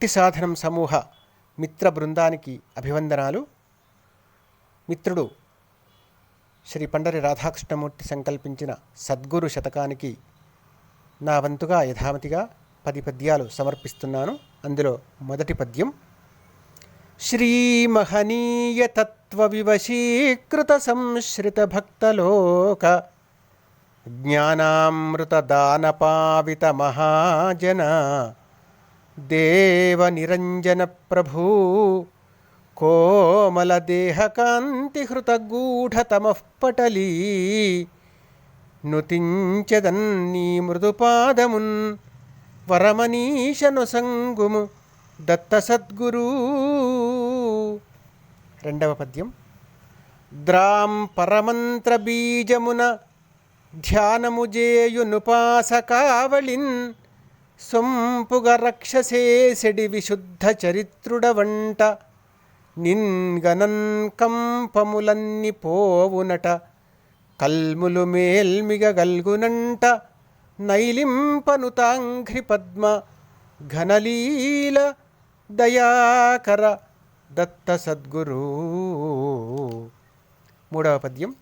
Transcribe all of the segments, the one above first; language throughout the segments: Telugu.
భక్తి సాధనం సమూహ మిత్ర బృందానికి అభివందనాలు. మిత్రుడు శ్రీ పండరి రాధాకృష్ణమూర్తి సంకల్పించిన సద్గురు శతకానికి నా వంతుగా యథామతిగా పది పద్యాలు సమర్పిస్తున్నాను. అందులో మొదటి పద్యం శ్రీమహనీయ తత్వ వివశీకృత సంశ్రిత భక్తలోక జ్ఞానామృత దానపావిత మహాజన దేవ నిరంజన ప్రభూ కోమల దేహకాంతి హృతగూఢతమః నుతించదన్నీ మృదుపాదమున్ వరమనీశను సంగుము దత్త సద్గురు రెండవ పద్యం. ద్రాం పరమంత్ర బీజమున ధ్యానము జేయునుపాసకావళిన్ సొంపుగ రక్షసేసెడి విశుద్ధ చరిత్రుడ వంట నిన్గనన్ కంపములన్ని పోవునట. కల్ములు మేల్మిగ గల్గునంట. నైలింపను తాంఘ్రి పద్మ. ఘనలీల దయాకర దత్త సద్గురు. మూడవ పద్యం.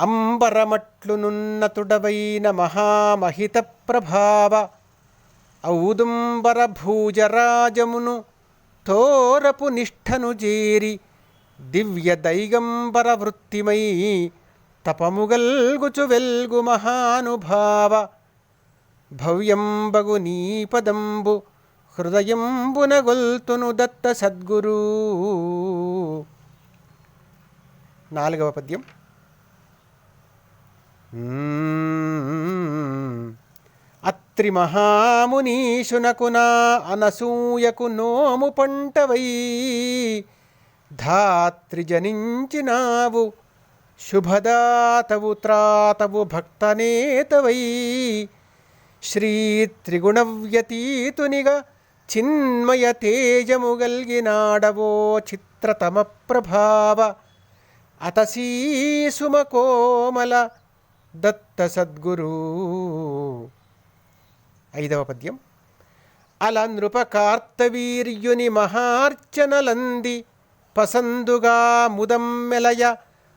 అంబరమట్లునున్నతుడవైన మహామహిత ప్రభావ. ఔదుంబర భూజరాజమును తోరపు నిష్ఠను జేరి దివ్య దైగంబర వృత్తిమై తపముగల్గుచు వెల్గు మహానుభావ. భవ్యంబగు నీపదంబు హృదయంబున గొల్తును దత్త సద్గురు. నాలుగవ పద్యం. అత్రి మహామునీషునకునా అనసూయకు నోము పంటవై. ధాత్రిజనించినావు శుభదాతవు త్రాతవు భక్తనేతవై. శ్రీ త్రిగుణవ్యతీతునిగా చిన్మయ తేజము గల్గినాడవో చిత్రతమ ప్రభావ. అతసీ కోమల దత్త సద్గురు. ఐదవ పద్యం. అల నృపకార్తవీర్యుని మహార్చనలంది పసందుగా ముదమ్మెలయ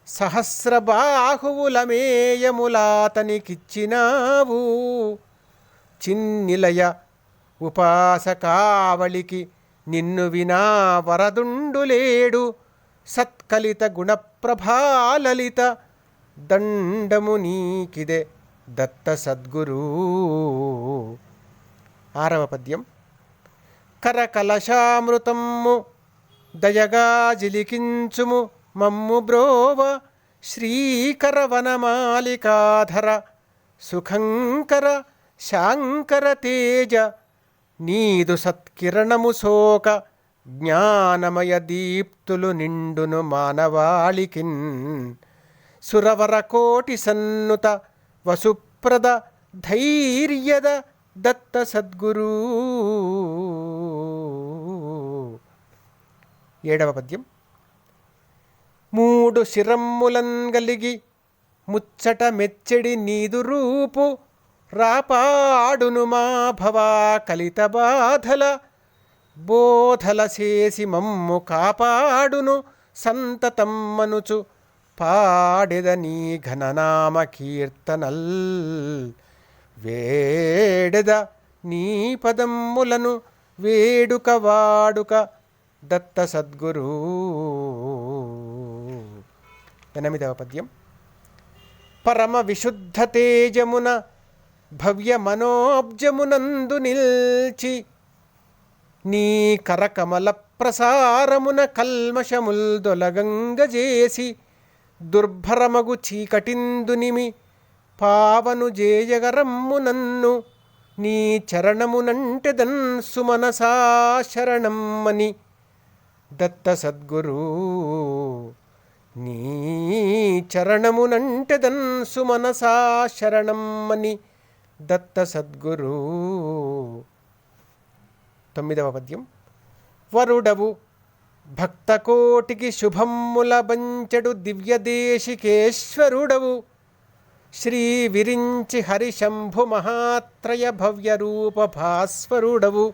సహస్ర బాహువులమేయములాతనికిచ్చినావు చిన్నిలయ ఉపాసకావళికి నిన్ను వినా వరదుండులేడు. సత్కలిత గుణప్రభాలలిత దండము నీకిదే దత్త సద్గురు ఆరవ పద్యం. కరకలశామృతము దయగా జిలికించుము మమ్ము బ్రోవ శ్రీకరవనమాలికాధర సుఖంకర శాంకర తేజ నీదు సత్కిరణము శోక జ్ఞానమయ దీప్తులు నిండును మానవాళికిన్ సురవర కోటి సన్నుత వసుప్రద ధైర్యద దత్త సద్గురు. ఏడవ పద్యం. మూడు శిరమ్ములం గలిగి ముచ్చట మెచ్చడి నీదు రూపు రాపాడును మా భవా కలిత బాధల బోధల చేసి మమ్ము కాపాడును సంతతమ్మనుచు పాడెద నీ ఘననామ కీర్తనల్. వేడెద నీ పదమ్ములను వేడుక వాడుక దత్త సద్గురు. ఎనిమిదవ పద్యం. పరమ విశుద్ధ తేజమున భవ్య మనోబ్జమునందు నిల్చి నీ కరకమల ప్రసారమున కల్మషముల్ దొలగంగజేసి దుర్భరమగు చీకటిందునిమి పావను జేయగరమ్ము నన్ను నీ చరణమునంటెదన్ సుమనసా శరణమ్మని. దత్త సద్గురు నీ చరణమునంటెదన్ సుమనసా శరణమ్మని. దత్త సద్గురు. తొమ్మిదవ పద్యం. వరుడవు భక్తకోటికి శుభమ్ముల బంచెడు దివ్యదేశికేశ్వరుడవు. శ్రీ విరించి హరిశంభు మహాత్రయ భవ్య రూప భాస్వరుడవు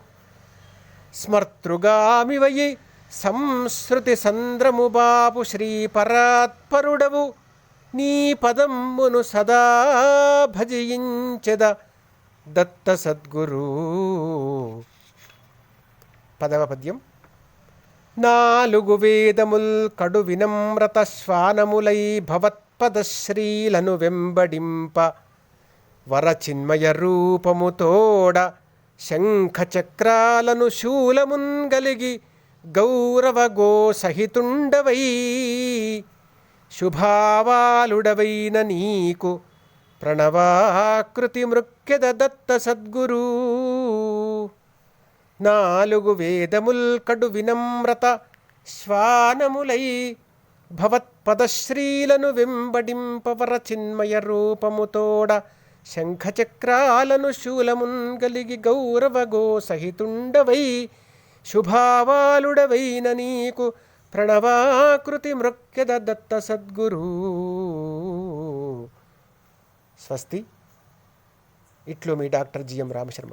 స్మర్తృగామివయి సంస్కృతి సంద్రము బాపు శ్రీ పరాత్పరుడవు నీ పదమ్మును సదా భజించెద దత్త సద్గురు. పదవ పద్యం. నాలుగు వేదముల్ కడు వినమ్రత శ్వానములై భవత్ భవత్పదశ్రీలను వెంబడింప వరచిన్మయ రూపముతోడ శంఖ చక్రాలను శూలమున్ గలిగి గౌరవ సహితుండవై శుభావాలుడవైన నీకు ప్రణవాకృతి మృక్యద దత్త సద్గురు. నాలుగు వేదముల్ కడు వినమ్రత శ్వానములై భవత్ పదశ్రీలను వెంబడింపవర చిన్మయ రూపముతోడ శంఖచక్రాలను శూలమున్ గలిగి గౌరవగో సహితుండవై శుభావాలుడవైన నీకు ప్రణవాకృతి మృక్యద దత్త సద్గురు. స్వస్తి. ఇట్లు మీ డాక్టర్ జిఎం రామశర్మ.